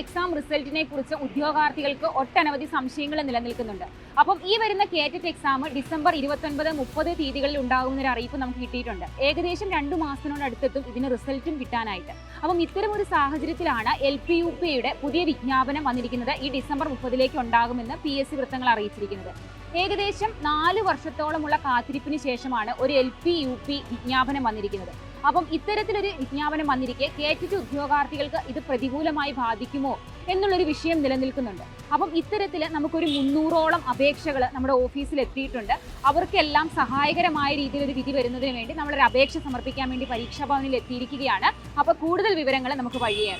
Exam റിസൾട്ടിനെ കുറിച്ച് ഉദ്യോഗാർത്ഥികൾക്ക് ഒട്ടനവധി സംശയങ്ങൾ നിലനിൽക്കുന്നുണ്ട്. അപ്പം ഈ വരുന്ന കേറ്ററ്റ് എക്സാം ഡിസംബർ ഇരുപത്തൊൻപത് മുപ്പത് തീയതികളിൽ ഉണ്ടാകുമെന്നൊരു അറിയിപ്പ് നമുക്ക് കിട്ടിയിട്ടുണ്ട്. ഏകദേശം രണ്ടു മാസത്തിനോട് അടുത്തെത്തും ഇതിന് റിസൾട്ടും കിട്ടാനായിട്ട്. അപ്പം ഇത്തരം ഒരു സാഹചര്യത്തിലാണ് എൽ പി യു പിയുടെ പുതിയ വിജ്ഞാപനം വന്നിരിക്കുന്നത് ഈ ഡിസംബർ മുപ്പതിലേക്ക് ഉണ്ടാകുമെന്ന് പി എസ് സി വൃത്തങ്ങൾ അറിയിച്ചിരിക്കുന്നത്. ഏകദേശം നാല് വർഷത്തോളമുള്ള കാത്തിരിപ്പിന് ശേഷമാണ് ഒരു എൽ പി യു പി വിജ്ഞാപനം വന്നിരിക്കുന്നത്. അപ്പം ഇത്തരത്തിലൊരു വിജ്ഞാപനം വന്നിരിക്കെ കെ എച്ച് ടി ഉദ്യോഗാർത്ഥികൾക്ക് ഇത് പ്രതികൂലമായി ബാധിക്കുമോ എന്നുള്ളൊരു വിഷയം നിലനിൽക്കുന്നുണ്ട്. അപ്പം ഇത്തരത്തിൽ നമുക്കൊരു മുന്നൂറോളം അപേക്ഷകൾ നമ്മുടെ ഓഫീസിൽ എത്തിയിട്ടുണ്ട്. അവർക്കെല്ലാം സഹായകരമായ രീതിയിൽ ഒരു വിധി വരുന്നതിന് വേണ്ടി നമ്മളൊരു അപേക്ഷ സമർപ്പിക്കാൻ വേണ്ടി പരീക്ഷാ ഭവനിൽ എത്തിയിരിക്കുകയാണ്. അപ്പോൾ കൂടുതൽ വിവരങ്ങൾ നമുക്ക് വഴിയേ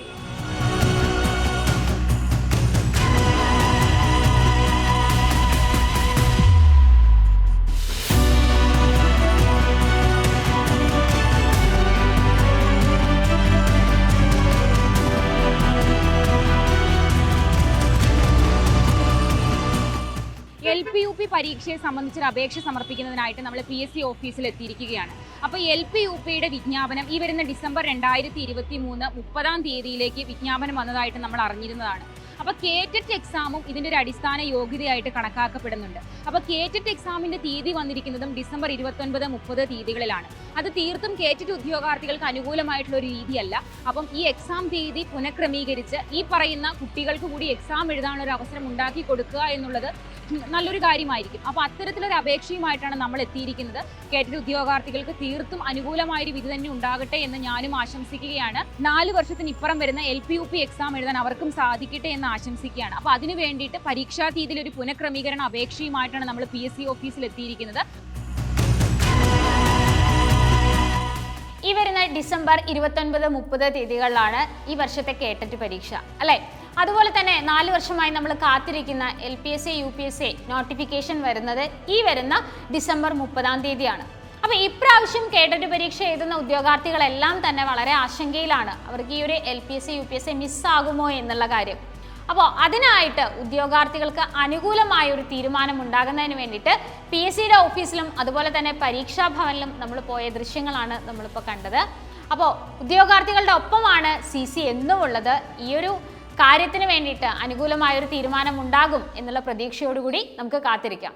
എൽ പി യു പി പരീക്ഷയെ സംബന്ധിച്ചൊരു അപേക്ഷ സമർപ്പിക്കുന്നതിനായിട്ട് നമ്മൾ പി എസ് സി ഓഫീസിൽ എത്തിയിരിക്കുകയാണ്. അപ്പോൾ എൽ പി യു പിയുടെ വിജ്ഞാപനം ഈ വരുന്ന ഡിസംബർ രണ്ടായിരത്തി ഇരുപത്തി മൂന്ന് മുപ്പതാം തീയതിയിലേക്ക് വിജ്ഞാപനം വന്നതായിട്ട് നമ്മൾ അറിഞ്ഞിരുന്നതാണ്. അപ്പോൾ കേറ്ററ്റ് എക്സാമും ഇതിന്റെ ഒരു അടിസ്ഥാന യോഗ്യതയായിട്ട് കണക്കാക്കപ്പെടുന്നുണ്ട്. അപ്പോൾ കേറ്ററ്റ് എക്സാമിന്റെ തീയതി വന്നിരിക്കുന്നതും ഡിസംബർ ഇരുപത്തൊൻപത് മുപ്പത് തീയതികളിലാണ്. അത് തീർത്തും കേറ്ററ്റ് ഉദ്യോഗാർത്ഥികൾക്ക് അനുകൂലമായിട്ടുള്ള ഒരു രീതിയല്ല. അപ്പം ഈ എക്സാം തീയതി പുനഃക്രമീകരിച്ച് ഈ പറയുന്ന കുട്ടികൾക്ക് കൂടി എക്സാം എഴുതാനുള്ള ഒരു അവസരം ഉണ്ടാക്കി കൊടുക്കുക എന്നുള്ളത് നല്ലൊരു കാര്യമായിരിക്കും. അപ്പോൾ അത്തരത്തിലൊരു അപേക്ഷയുമായിട്ടാണ് നമ്മൾ എത്തിയിരിക്കുന്നത്. കേറ്ററ്റ് ഉദ്യോഗാർത്ഥികൾക്ക് തീർത്തും അനുകൂലമായ ഒരു വിധി തന്നെ ഉണ്ടാകട്ടെ എന്ന് ഞാനും ആശംസിക്കുകയാണ്. നാല് വർഷത്തിന് ഇപ്പുറം വരുന്ന L P U P exam എഴുതാൻ അവർക്കും സാധിക്കട്ടെ എന്ന് ആശംസിക്കുകയാണ്. അപ്പോൾ അതിനു വേണ്ടിയിട്ട് പരീക്ഷാ തീയതിയിൽ ഒരു പുനഃക്രമീകരണ അപേക്ഷയുമായിട്ടാണ് നമ്മൾ പി എസ് സി ഓഫീസിൽ എത്തിയിരിക്കുന്നത്. ഈ വരുന്ന ഡിസംബർ ഇരുപത്തൊൻപത് മുപ്പത് തീയതികളിലാണ് ഈ വർഷത്തെ കേട്ടറ്റ് പരീക്ഷ അല്ലേ? അതുപോലെ തന്നെ നാല് വർഷമായി നമ്മൾ കാത്തിരിക്കുന്ന L P S A U P S A notification വരുന്നത് ഈ വരുന്ന ഡിസംബർ മുപ്പതാം തീയതിയാണ്. അപ്പോൾ ഇപ്രാവശ്യം കേട്ടറ്റ് പരീക്ഷ എഴുതുന്ന ഉദ്യോഗാർത്ഥികളെല്ലാം തന്നെ വളരെ ആശങ്കയിലാണ്. അവർക്ക് ഈ ഒരു L P S A U P S A മിസ്സാകുമോ എന്നുള്ള കാര്യം. അപ്പോൾ അതിനായിട്ട് ഉദ്യോഗാർത്ഥികൾക്ക് അനുകൂലമായ ഒരു തീരുമാനം ഉണ്ടാകുന്നതിന് വേണ്ടിയിട്ട് പി എസ് സിയുടെ ഓഫീസിലും അതുപോലെ തന്നെ പരീക്ഷാ ഭവനിലും നമ്മൾ പോയ ദൃശ്യങ്ങളാണ് നമ്മളിപ്പോൾ കണ്ടത്. അപ്പോൾ ഉദ്യോഗാർത്ഥികളുടെ ഒപ്പമാണ് സി സി എന്നും ഉള്ളത് ഈ ഒരു കാര്യത്തിന് വേണ്ടിയിട്ട് അനുകൂലമായ ഒരു തീരുമാനം ഉണ്ടാകും എന്നുള്ള പ്രതീക്ഷയോടുകൂടി നമുക്ക് കാത്തിരിക്കാം.